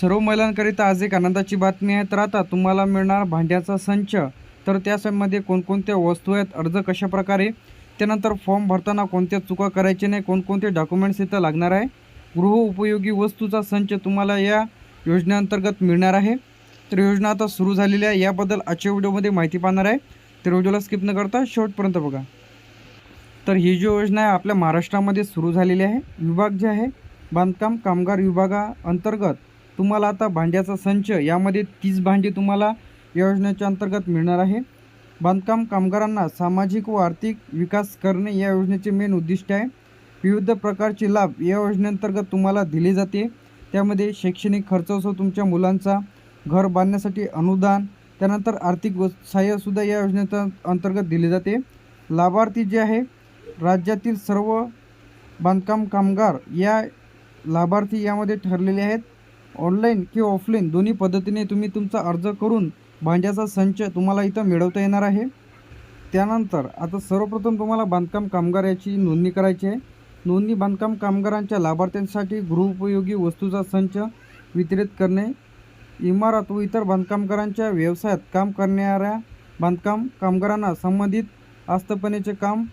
सर्व महिलांकरिता आज एक आनंदाची बातमी आहे. तर आता तुम्हाला मिळणार भांड्याचा संच. तर त्यामध्ये कोणकोणत्या वस्तू आहेत अर्ज कशा प्रकारे त्यानंतर फॉर्म भरताना कोणत्या चुका करायच्या नाही कोणकोणते डॉक्युमेंट्स इथं लागणार आहे? गृह उपयोगी वस्तूचा संच तुम्हाला या योजनेअंतर्गत मिळणार आहे. तर योजना आता सुरू झालेली आहे. याबद्दल आजच्या व्हिडिओमध्ये माहिती पाहणार आहे. तर व्हिडिओला स्किप न करता शेवटपर्यंत बघा. तर ही जी योजना आहे आपल्या महाराष्ट्रामध्ये सुरू झालेली आहे. विभाग जे आहे बांधकाम कामगार विभागाअंतर्गत तुम्हाला आता भांड्याचा संच यामध्ये तीस भांडी तुम्हाला या योजनेच्या अंतर्गत मिळणार आहे. बांधकाम कामगारांना सामाजिक व आर्थिक विकास करणे या योजनेचे मेन उद्दिष्ट आहे. विविध प्रकारचे लाभ या योजनेअंतर्गत तुम्हाला दिले जाते. त्यामध्ये शैक्षणिक खर्च असो तुमच्या मुलांचा घर बांधण्यासाठी अनुदान त्यानंतर आर्थिक व सहाय्यसुद्धा या योजनेच्या अंतर्गत दिले जाते. लाभार्थी जे आहे राज्यातील सर्व बांधकाम कामगार या लाभार्थी यामध्ये ठरलेले आहेत. ऑनलाईन किंवा ऑफलाईन दोन्ही पद्धतीने तुम्ही तुमचा अर्ज करून भांड्याचा संच तुम्हाला इथं मिळवता येणार आहे. त्यानंतर आता सर्वप्रथम तुम्हाला बांधकाम कामगार याची नोंदणी करायची आहे. नोंदणी बांधकाम कामगारांच्या लाभार्थ्यांसाठी गृहोपयोगी वस्तूचा संच वितरित करणे इमारत व इतर बांधकामगारांच्या व्यवसायात काम करणाऱ्या बांधकाम कामगारांना संबंधित आस्थापनेचे काम.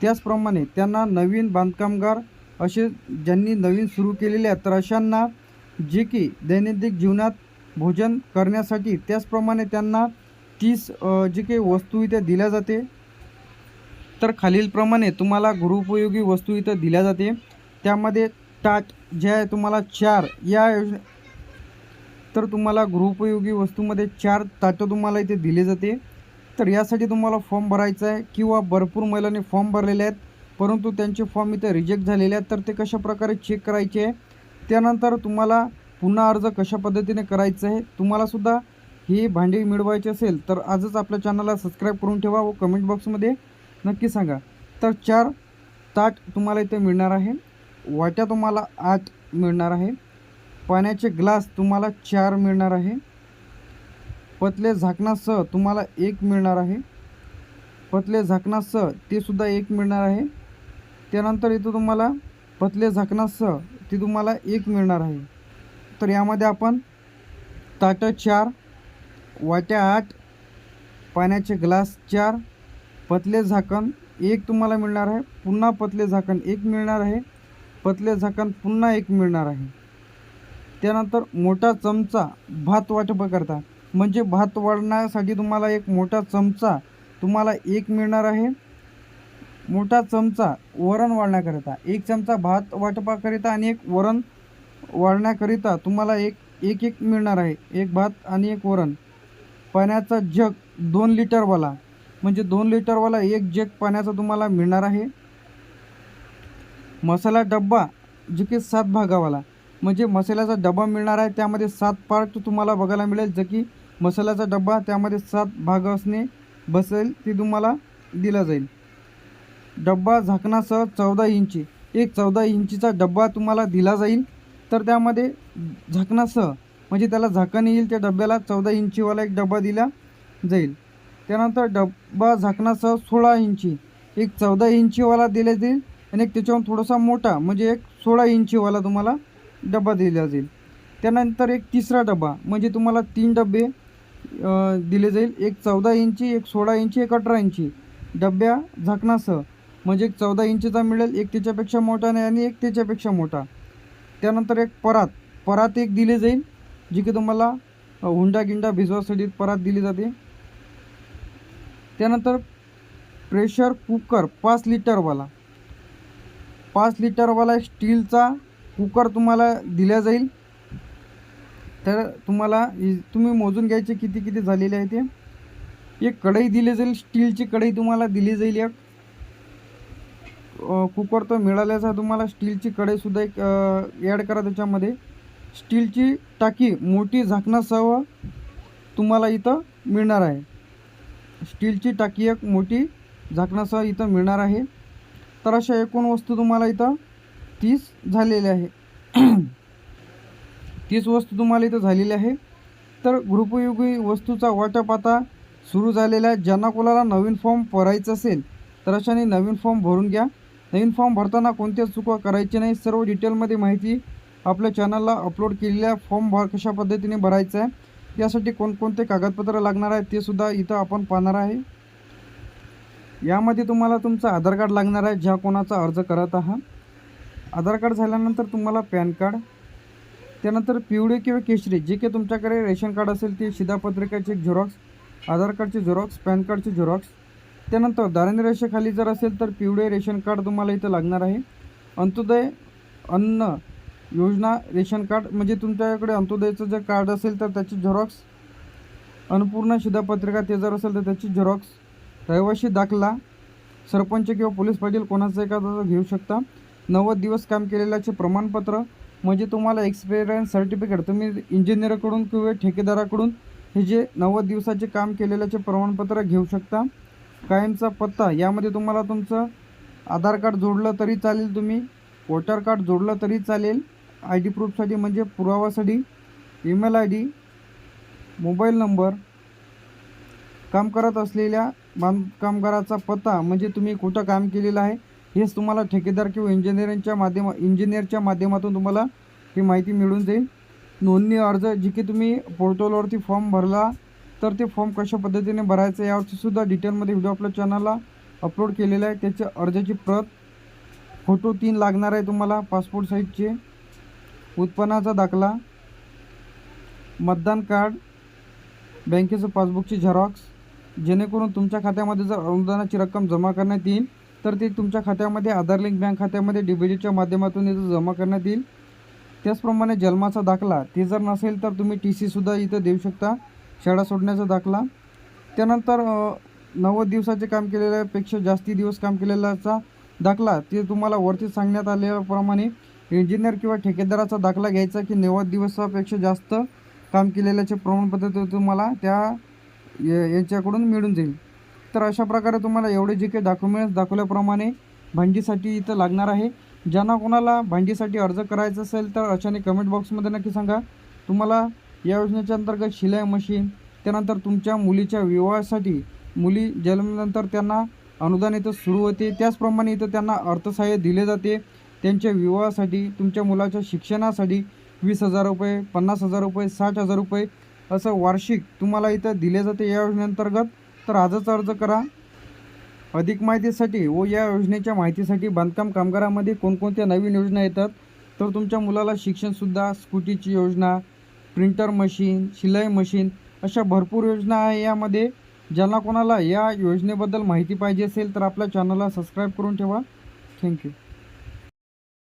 त्याचप्रमाणे त्यांना नवीन बांधकामगार असे ज्यांनी नवीन सुरू केलेले आहेत तर अशांना जे की दैनंदिन जीवनात भोजन करण्यासाठी त्याचप्रमाणे त्यांना तीस जे काही वस्तू इथे दिल्या जाते. तर खालीलप्रमाणे तुम्हाला गृहोपयोगी वस्तू इथं दिल्या जाते. त्यामध्ये टाट जे आहे तुम्हाला चार या योजने तर तुम्हाला गृहोपयोगी वस्तूमध्ये चार ताटं तुम्हाला इथे दिले जाते. तर यासाठी तुम्हाला फॉर्म भरायचा आहे किंवा भरपूर महिलांनी फॉर्म भरलेले आहेत. परंतु त्यांचे फॉर्म इथे रिजेक्ट झालेले आहेत. तर ते कशाप्रकारे चेक करायचे? आहे त्यानंतर तुम्हाला पुन्हा अर्ज कशा पद्धतीने करायचं आहे तुम्हालासुद्धा ही भांडी मिळवायची असेल तर आजच आपल्या चॅनलला सबस्क्राईब करून ठेवा व कमेंट बॉक्समध्ये नक्की सांगा. तर चार ताट तुम्हाला इथे मिळणार आहे वाट्या तुम्हाला आठ मिळणार आहे पाण्याचे ग्लास तुम्हाला चार मिळणार आहे पतले झाकणासह तुम्हाला एक मिळणार आहे पतले झाकणासह ते सुद्धा एक मिळणार आहे त्यानंतर इथं तुम्हाला पतले झाकणासह ती तुम्हाला एक मिळणार आहे. तर यामध्ये आपण ताटं चार वाट्या आठ पाण्याचे ग्लास चार पतले झाकण एक तुम्हाला मिळणार आहे. पुन्हा पतले झाकण एक मिळणार आहे. पतले झाकण पुन्हा एक मिळणार आहे. त्यानंतर मोठा चमचा भात वाटपाकरता म्हणजे भात वाढण्यासाठी तुम्हाला एक मोठा चमचा तुम्हाला एक मिळणार आहे. मोठा चमचा वरण वाढण्याकरिता एक चमचा भात वाटपाकरिता आणि एक वरण वाढण्याकरिता तुम्हाला एक एक एक मिळणार आहे. एक भात आणि एक वरण. पाण्याचा जग दोन लिटरवाला म्हणजे दोन लिटरवाला एक जग पाण्याचा तुम्हाला मिळणार आहे. मसाला डब्बा जो की सात भागावाला म्हणजे मसाल्याचा डबा मिळणार आहे. त्यामध्ये सात पार्ट तुम्हाला बघायला मिळेल. जे की मसाल्याचा डब्बा त्यामध्ये सात भाग असणे बसेल ते तुम्हाला दिला जाईल. डब्बा झाकणासह चौदा इंची. एक चौदा इंचीचा डब्बा तुम्हाला दिला जाईल. तर त्यामध्ये झाकणासह म्हणजे त्याला झाकण येईल त्या डब्याला चौदा इंचीवाला एक डब्बा दिला जाईल. त्यानंतर डब्बा झाकणासह सोळा इंची एक चौदा इंचीवाला दिला जाईल आणि एक त्याच्याहून थोडासा मोठा म्हणजे एक सोळा इंचीवाला तुम्हाला डब्बा दिला जाईल. त्यानंतर एक तिसरा डबा म्हणजे तुम्हाला तीन डबे दिले जाईल. एक चौदा इंची एक सोळा इंची एक अठरा इंची. डब्या झाकणासह म्हणजे एक चौदा इंचीचा मिळेल एक त्याच्यापेक्षा मोठा नाही आणि एक त्याच्यापेक्षा मोठा. त्यानंतर एक परात. परात एक दिली जाईल जी की तुम्हाला हुंडा गिंडा भिजवासाठी परात दिली जाते. त्यानंतर प्रेशर कुकर पाच लिटरवाला. पाच लिटरवाला एक स्टीलचा कुकर तुम्हाला दिला जाईल. तर तुम्हाला तुम्ही मोजून घ्यायचे किती किती झालेले आहे ते. एक कढई दिली जाईल स्टीलची कढई तुम्हाला दिली जाईल एक. कुकर तर मिळाल्याचा तुम्हाला स्टीलची कढईसुद्धा एक ॲड करा त्याच्यामध्ये. स्टीलची टाकी मोठी झाकणासह तुम्हाला इथं मिळणार आहे. स्टीलची टाकी एक मोठी झाकणासह इथं मिळणार आहे. तर अशा एकूण वस्तू तुम्हाला इथं तीस झालेल्या आहे. तीस वस्तू तुम्हाला इथं झालेली आहे. तर गृहोपयोगी वस्तूचा वाटप आता सुरू झालेला आहे. ज्यांना कोणाला नवीन फॉर्म भरायचा असेल तर अशाने नवीन फॉर्म भरून घ्या. नवीन फॉर्म भरताना कोणत्या चुका करायची नाही सर्व डिटेलमध्ये माहिती आपल्या चॅनलला अपलोड केलेल्या फॉर्म भर कशा पद्धतीने भरायचं आहे यासाठी कोणकोणते कागदपत्र लागणार आहे ते सुद्धा इथं आपण पाहणार आहे. यामध्ये तुम्हाला तुमचं आधार कार्ड लागणार आहे ज्या कोणाचा अर्ज करत आहात. आधार कार्ड झाल्यानंतर तुम्हाला पॅन कार्ड त्यानंतर पिवळे किंवा केशरी जे काही तुमच्याकडे रेशन कार्ड असेल ते शिधापत्रिकाचे झेरॉक्स आधार कार्डचे झेरॉक्स पॅन कार्डचे झेरॉक्स त्यानंतर दारिद्र्य रेषेखाली जर असेल तर पिवळे रेशन कार्ड तुम्हाला इथं लागणार आहे. अंत्योदय अन्न योजना रेशन कार्ड म्हणजे तुमच्याकडे अंत्योदयचं जर कार्ड असेल तर त्याची झेरॉक्स अन्नपूर्ण शिधापत्रिका ते जर असेल तर त्याची झेरॉक्स रहिवाशी दाखला सरपंच किंवा पोलीस पाटील कोणाचं एखादं घेऊ शकता. नव्वद दिवस काम केलेल्याचे प्रमाणपत्र म्हणजे तुम्हाला एक्सपिरियन्स सर्टिफिकेट तुम्ही इंजिनियरकडून किंवा ठेकेदाराकडून हे जे नव्वद दिवसाचे काम केलेल्याचे प्रमाणपत्र घेऊ शकता. कायमचा पत्ता यामध्ये तुम्हाला तुमचं आधार कार्ड जोडलं तरी चालेल तुम्ही वोटर कार्ड जोडलं तरी चालेल आय डी प्रूफसाठी म्हणजे पुरावासाठी email I D mobile number काम करत असलेल्या बांधकामगाराचा पत्ता म्हणजे तुम्ही कुठं काम केलेलं आहे हेच तुम्हाला ठेकेदार किंवा इंजिनिअरिंगच्या माध्यम इंजिनियरच्या माध्यमातून तुम्हाला ही माहिती मिळून जाईल. नोंदणी अर्ज जी की तुम्ही पोर्टलवरती फॉर्म भरला तर ते फॉर्म कशा पद्धतीने भरायचं यावरची सुद्धा डिटेलमध्ये व्हिडिओ आपल्या चॅनलला अपलोड केलेला आहे. त्याच्या अर्जाची प्रत फोटो तीन लागणार आहे तुम्हाला पासपोर्ट साईजचे उत्पन्नाचा दाखला मतदान कार्ड बँकेचं पासबुकची झेरॉक्स जेणेकरून तुमच्या खात्यामध्ये जर अनुदानाची रक्कम जमा करण्यात येईल तर ते तुमच्या खात्यामध्ये आधार लिंक बँक खात्यामध्ये डिपॉझिटच्या माध्यमातून इथं जमा करण्यात येईल. त्याचप्रमाणे जन्माचा दाखला ते जर नसेल तर तुम्ही टी सीसुद्धा इथं देऊ शकता. शाळा सोडण्याचा दाखला. त्यानंतर नव्वद दिवसाचे काम केलेल्यापेक्षा जास्ती दिवस काम केलेल्याचा दाखला ते तुम्हाला वरती सांगण्यात आलेल्याप्रमाणे इंजिनियर किंवा ठेकेदाराचा दाखला घ्यायचा की नव्वद दिवसापेक्षा जास्त काम केलेल्याचे प्रमाणपत्र ते तुम्हाला त्या याच्याकडून मिळून जाईल. तर अशा प्रकारे तुम्हाला एवढे जे काही डॉक्युमेंट्स दाखवल्याप्रमाणे भांडीसाठी इथं लागणार आहे. ज्यांना कोणाला भांडीसाठी अर्ज करायचा असेल तर अशाने कमेंट बॉक्समध्ये नक्की सांगा. तुम्हाला या योजनेच्या अंतर्गत शिलाई मशीन त्यानंतर तुमच्या मुलीच्या विवाहासाठी मुली जन्मल्यानंतर त्यांना अनुदान इथं सुरू होते. त्याचप्रमाणे इथं त्यांना अर्थसहाय्य दिले जाते. त्यांच्या विवाहासाठी तुमच्या मुलाच्या शिक्षणासाठी वीस हजार रुपये पन्नास हजार रुपये साठ हजार रुपये असं वार्षिक तुम्हाला इथं दिले जाते. या योजनेअंतर्गत तर आजच अर्ज करा. अधिक माहितीसाठी व या योजनेच्या माहितीसाठी बांधकाम कामगारामध्ये कोणकोणत्या नवीन योजना येतात? तर तुमच्या मुलाला शिक्षणसुद्धा स्कूटीची योजना प्रिंटर मशीन शिलाई मशीन अशा भरपूर योजना आहे यामध्ये. ज्यांना कोणाला या योजनेबद्दल माहिती पाहिजे असेल तर आपल्या चॅनलला सबस्क्राईब करून ठेवा. थँक्यू